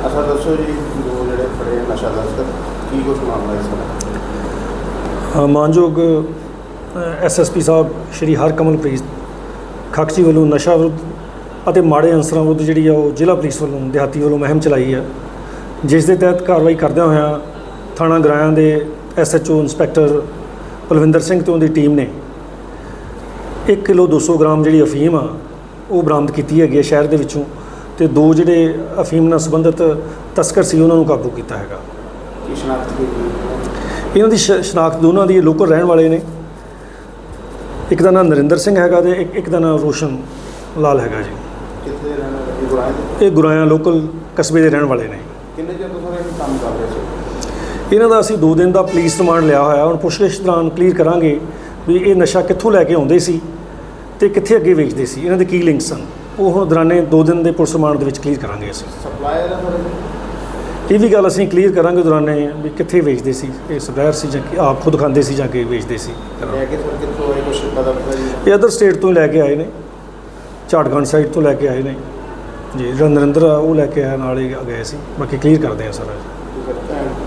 ਅੱਛਾ, ਦੱਸੋ ਜੀ ਦੋ ਜਿਹੜੇ ਫੜੇ ਨਸ਼ਾ ਤਸਕਰ ਕੀ ਕੁਛ ਮਾਮਲਾ ਇਸ ਦਾ ਮਾਨਯੋਗ ਐਸਐਸਪੀ ਸਾਹਿਬ ਸ਼੍ਰੀ ਹਰਕਮਲਪ੍ਰੀਤ ਖਕਚੀ ਵੱਲੋਂ ਨਸ਼ਾ ਵਿਰੁੱਧ ਅਤੇ ਮਾੜੇ ਅੰਸਰਾਂ ਵਿਰੁੱਧ ਜਿਹੜੀ ਆ ਉਹ ਜ਼ਿਲ੍ਹਾ ਪੁਲਿਸ ਵੱਲੋਂ, ਦਿਹਾਤੀ ਵੱਲੋਂ ਮੁਹਿੰਮ ਚਲਾਈ ਹੈ ਜਿਸ ਦੇ ਤਹਿਤ ਕਾਰਵਾਈ ਕਰਦਿਆਂ ਹੋਇਆਂ ਥਾਣਾ ਗਰਾਇਆਂ ਦੇ ਐਸਐਚਓ ਇੰਸਪੈਕਟਰ ਕੁਲਵਿੰਦਰ ਸਿੰਘ ਤੇ ਉਹਦੀ ਟੀਮ ਨੇ 1 ਕਿਲੋ 200 ਗ੍ਰਾਮ ਜਿਹੜੀ ਅਫੀਮ ਆ ਉਹ ਬਰਾਮਦ ਕੀਤੀ ਹੈਗੀ ਹੈ ਸ਼ਹਿਰ ਦੇ ਵਿੱਚੋਂ ਤੇ ਦੋ ਜਿਹੜੇ ਅਫੀਮ ਨਾਲ ਸੰਬੰਧਿਤ ਤਸਕਰ ਸੀ ਉਹਨਾਂ ਨੂੰ ਕਾਬੂ ਕੀਤਾ ਹੈਗਾ। ਕੀ ਸ਼ਨਾਖਤ ਕੀਤੀ ਇਹਨਾਂ ਦੀ ਸ਼ਨਾਖਤ ਦੋਨਾਂ ਦੀ ਲੋਕਲ ਰਹਿਣ ਵਾਲੇ ਨੇ। ਇੱਕ ਦਾ ਨਾਮ ਨਰਿੰਦਰ ਸਿੰਘ ਹੈਗਾ ਤੇ ਇੱਕ ਦਾ ਨਾਮ ਰੋਸ਼ਨ ਲਾਲ ਹੈਗਾ ਜੀ। ਕਿੱਥੇ ਰਹਿਣ ਵਾਲੇ? ਇਹ ਦੇ? ਗੁਰਾਇਆ ਲੋਕਲ ਕਸਬੇ ਦੇ ਰਹਿਣ ਵਾਲੇ ਨੇ। ਕਿੰਨੇ ਚਿਰ ਤੋਂ ਇਹ ਕੰਮ ਕਰ ਰਹੇ ਸੀ? ਇਹਨਾਂ ਦਾ ਅਸੀਂ 2 ਦਿਨ ਦਾ ਪੁਲਿਸ ਰਿਮਾਂਡ ਲਿਆ ਹੋਇਆ ਹੁਣ ਪੁੱਛਗਿੱਛ ਦੌਰਾਨ ਕਲੀਅਰ ਕਰਾਂਗੇ ਵੀ ਇਹ ਨਸ਼ਾ ਕਿੱਥੋਂ ਲੈ ਕੇ ਆਉਂਦੇ ਸੀ। ਤੇ ਕਿੱਥੇ ਅੱਗੇ ਵੇਚਦੇ ਸੀ? ਇਹਨਾਂ ਦੇ ਕੀ ਲਿੰਕ ਸਨ? ਉਹ ਹੁਣ ਦੌਰਾਨੇ 2 ਦਿਨ ਦੇ ਪੁਲਿਸ ਰਿਮਾਂਡ ਦੇ ਵਿੱਚ ਕਲੀਅਰ ਕਰਾਂਗੇ ਅਸੀਂ। ਸਪਲਾਇਰ ਇਹ? ਵੀ ਗੱਲ ਅਸੀਂ ਕਲੀਅਰ ਕਰਾਂਗੇ ਦੌਰਾਨੇ ਵੀ ਕਿੱਥੇ ਵੇਚਦੇ ਸੀ? ਇਹ ਸਪਲਾਇਰ ਸੀ ਜਾਂ ਕਿ ਆਪ ਖੁਦ ਖਾਂਦੇ ਸੀ ਜਾਂ ਕਿ ਵੇਚਦੇ ਸੀ? ਲੈ ਕੇ ਸਰ ਕਿੱਥੋਂ ਆਏ? ਕੁਛ ਪਤਾ ਪਤਾ ਜੀ? ਇਹ ਅਦਰ ਸਟੇਟ ਤੋਂ ਲੈ ਕੇ ਆਏ ਨੇ। ਝਾੜਖੰਡ ਸਾਈਡ ਤੋਂ ਲੈ ਕੇ ਆਏ ਨੇ। ਜੀ ਜਿਹੜਾ ਨਰਿੰਦਰ ਆ ਉਹ ਲੈ ਕੇ ਆਇਆ ਨਾਲ ਹੀ ਗਏ ਸੀ। ਬਾਕੀ ਕਲੀਅਰ ਕਰਦੇ ਆ ਸਾਰਾ।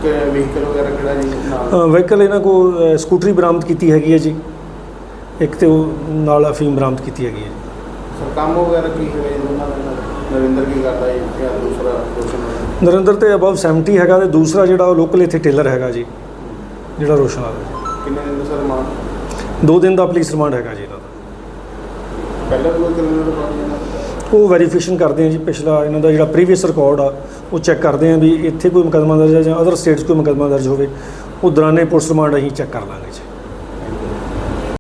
ਵਹੀਕਲ ਵਗੈਰਾ ਕਿਹੜਾ ਜੀ ਨਾਲ? ਵਹੀਕਲ ਇਹਨਾਂ ਕੋਲ ਅ, ਸਕੂਟਰੀ ਬਰਾਮਦ ਕੀਤੀ ਹੈਗੀ ਹੈ ਜੀ। ਇੱਕ ਤੇ ਉਹ ਨਾਲ ਅਫੀਮ ਬਰਾਮਦ ਕੀਤੀ ਹੈਗੀ ਹੈ ਸਰ ਕੰਮ ਵਗੈਰਾ ਕੀ ਹੋਇਆ ਦਾ? ਨਰਿੰਦਰ ਕੀ ਕਰਦਾ ਜੀ? ਜਾਂ ਦੂਸਰਾ ਰੋਸ਼ਨ? ਨਰਿੰਦਰ ਤੇ ਅਬਵ 70 ਹੈਗਾ ਤੇ ਦੂਸਰਾ ਜਿਹੜਾ ਉਹ ਲੋਕਲ ਇੱਥੇ ਟੇਲਰ ਹੈਗਾ ਜੀ ਜਿਹੜਾ ਰੋਸ਼ਨ ਵਾਲਾ। ਕਿੰਨੇ ਦਿਨ ਦਾ ਸਰ ਦਿਨ ਦਾ ਪੁਲਿਸ ਰਿਮਾਂਡ ਹੈਗਾ ਜੀ ਇਹਨਾਂ ਦਾ। ਪਹਿਲਾਂ ਕੋਈ ਇਹਨਾਂ ਦਾ ਉਹ ਵੈਰੀਫਿਕੇਸ਼ਨ ਕਰਦੇ ਆ ਜੀ ਪਿਛਲਾ ਇਹਨਾਂ ਦਾ ਜਿਹੜਾ ਪ੍ਰੀਵੀਅਸ ਰਿਕਾਰਡ ਆ ਉਹ ਚੈੱਕ ਕਰਦੇ ਆ ਵੀ ਇੱਥੇ ਕੋਈ ਮੁਕੱਦਮਾ ਦਰਜ ਹੈ ਜਾਂ ਅਦਰ ਸਟੇਟਸ ਕੋਈ ਮੁਕੱਦਮਾ ਦਰਜ ਹੋਵੇ ਉਹ ਦੌਰਾਨੇ ਪੁਲਿਸ ਰਿਮਾਂਡ ਅਸੀਂ ਚੈੱਕ ਕਰ ਲਾਂਗੇ ਜੀ।